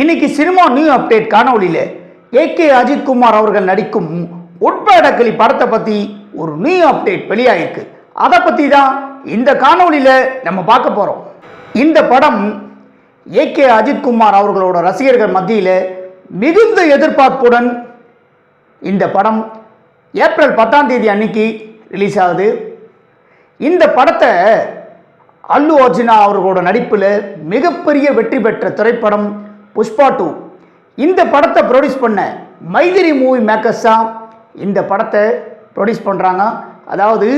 இன்னைக்கு cinema new update காணொலியில் AK Ajithkumar அவர்கள் நடிக்கும் உட்படக்களி படத்தை பற்றி ஒரு நியூ அப்டேட் வெளியாயிருக்கு. அதை பற்றி தான் இந்த காணொலியில் நம்ம பார்க்க போகிறோம் இந்த படம் ஏகே அஜித்குமார் அவர்களோட ரசிகர்கள் மத்தியில் மிகுந்த எதிர்பார்ப்புடன் இந்த படம் ஏப்ரல் பத்தாம் தேதி அன்னைக்கு ரிலீஸ் ஆகுது. இந்த படத்தை அல்லு அர்ஜுனா அவர்களோட நடிப்பில் மிகப்பெரிய வெற்றி பெற்ற திரைப்படம் புஷ்பா டூ. இந்த படத்தை ப்ரொடியூஸ் பண்ண மைதிரி மூவி மேக்கர்ஸ் தான் இந்த படத்தை ப்ரொடியூஸ் பண்ணுறாங்க அதாவது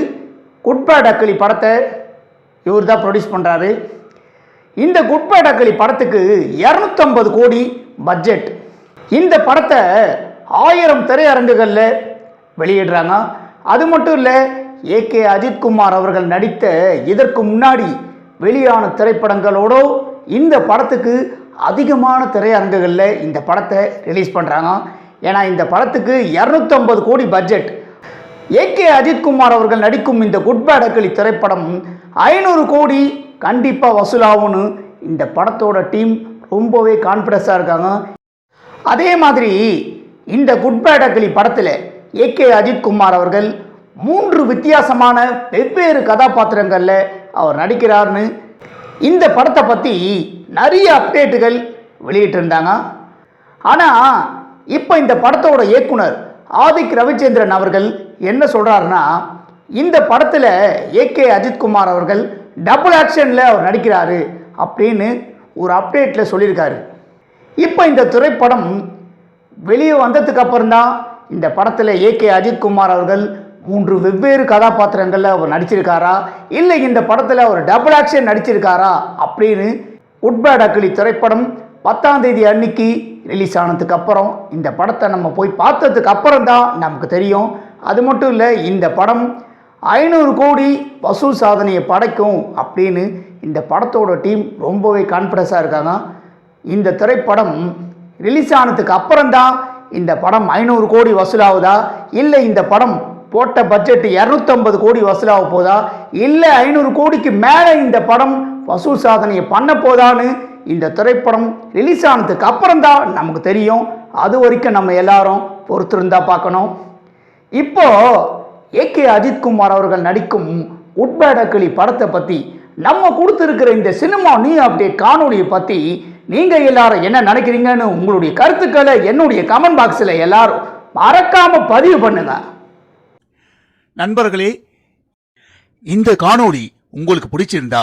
குட்பேட் அக்கிளி படத்தை இவர் தான் ப்ரொடியூஸ் பண்ணுறாரு இந்த குட்பேட் அக்கிளி படத்துக்கு இரநூத்தம்பது கோடி பட்ஜெட் இந்த படத்தை ஆயிரம் திரையரங்குகளில் வெளியிடுறாங்க. அது மட்டும் இல்லை ஏகே அஜித்குமார் அவர்கள் நடித்த இதற்கு முன்னாடி வெளியான திரைப்படங்களோடு இந்த படத்துக்கு அதிகமான திரையரங்குகளில் இந்த படத்தை ரிலீஸ் பண்ணுறாங்க ஏன்னா இந்த படத்துக்கு இரநூத்தம்பது கோடி பட்ஜெட் ஏகே அஜித்குமார் அவர்கள் நடிக்கும் இந்த குட் பேட் திரைப்படம் ஐநூறு கோடி கண்டிப்பாக வசூலாகும்னு இந்த படத்தோட டீம் ரொம்பவே கான்ஃபிடன்ஸாக இருக்காங்க. அதே மாதிரி இந்த குட் பேட் படத்தில் ஏகே அஜித்குமார் அவர்கள் மூன்று வித்தியாசமான வெவ்வேறு கதாபாத்திரங்களில் அவர் நடிக்கிறார்னு இந்த படத்தை பற்றி நிறைய அப்டேட்டுகள் வெளியிட்டிருந்தாங்க. ஆனால் இப்போ இந்த படத்தோட இயக்குனர் ஆதிக் ரவிச்சந்திரன் அவர்கள் என்ன சொல்கிறாருன்னா இந்த படத்தில் ஏகே அஜித்குமார் அவர்கள் டபுள் ஆக்ஷனில் அவர் நடிக்கிறாரு அப்படின்னு ஒரு அப்டேட்டில் சொல்லியிருக்காரு. இப்போ இந்த திரைப்படம் வெளியே வந்ததுக்கு அப்புறம்தான் இந்த படத்தில் ஏகே அஜித்குமார் அவர்கள் மூன்று வெவ்வேறு கதாபாத்திரங்களில் அவர் நடிச்சிருக்காரா? இல்லை இந்த படத்தில் அவர் டபுள் ஆக்ஷன் நடிச்சிருக்காரா? அப்படின்னு உட்பேட் திரைப்படம் பத்தாம் தேதி அன்னைக்கு ரிலீஸ் ஆனதுக்கு அப்புறம் இந்த படத்தை நம்ம போய் பார்த்ததுக்கு அப்புறம் தான் நமக்கு தெரியும். அது மட்டும் இல்லை இந்த படம் ஐநூறு கோடி வசூல் சாதனையை படைக்கும் அப்படின்னு இந்த படத்தோட டீம் ரொம்பவே கான்ஃபிடன்ஸாக இருக்காங்க. இந்த திரைப்படம் ரிலீஸ் ஆனதுக்கு அப்புறம்தான் இந்த படம் ஐநூறு கோடி வசூலாகுதா இல்லை இந்த படம் போட்ட பட்ஜெட் இரநூத்தம்பது கோடி வசூலாக போதா இல்லை ஐநூறு கோடிக்கு மேலே இந்த படம் வசூல் சாதனையை பண்ண போதான்னு இந்த திரைப்படம் ரிலீஸ் ஆனதுக்கு அப்புறம்தான் நமக்கு தெரியும். அது வரைக்கும் நம்ம எல்லாரும் பொறுத்திருந்தா பார்க்கணும். இப்போ ஏகே அஜித்குமார் அவர்கள் நடிக்கும் உட்பேடக்கிளி படத்தை பற்றி நம்ம கொடுத்துருக்கிற இந்த சினிமா நியூ அப்டேட் காணொலியை பற்றி நீங்கள் எல்லாரும் என்ன நினைக்கிறீங்கன்னு உங்களுடைய கருத்துக்களை என்னுடைய கமெண்ட் பாக்ஸில் எல்லாரும் மறக்காமல் பதிவு பண்ணுங்க. நண்பர்களே இந்த காணொளி உங்களுக்கு பிடிச்சிருந்தா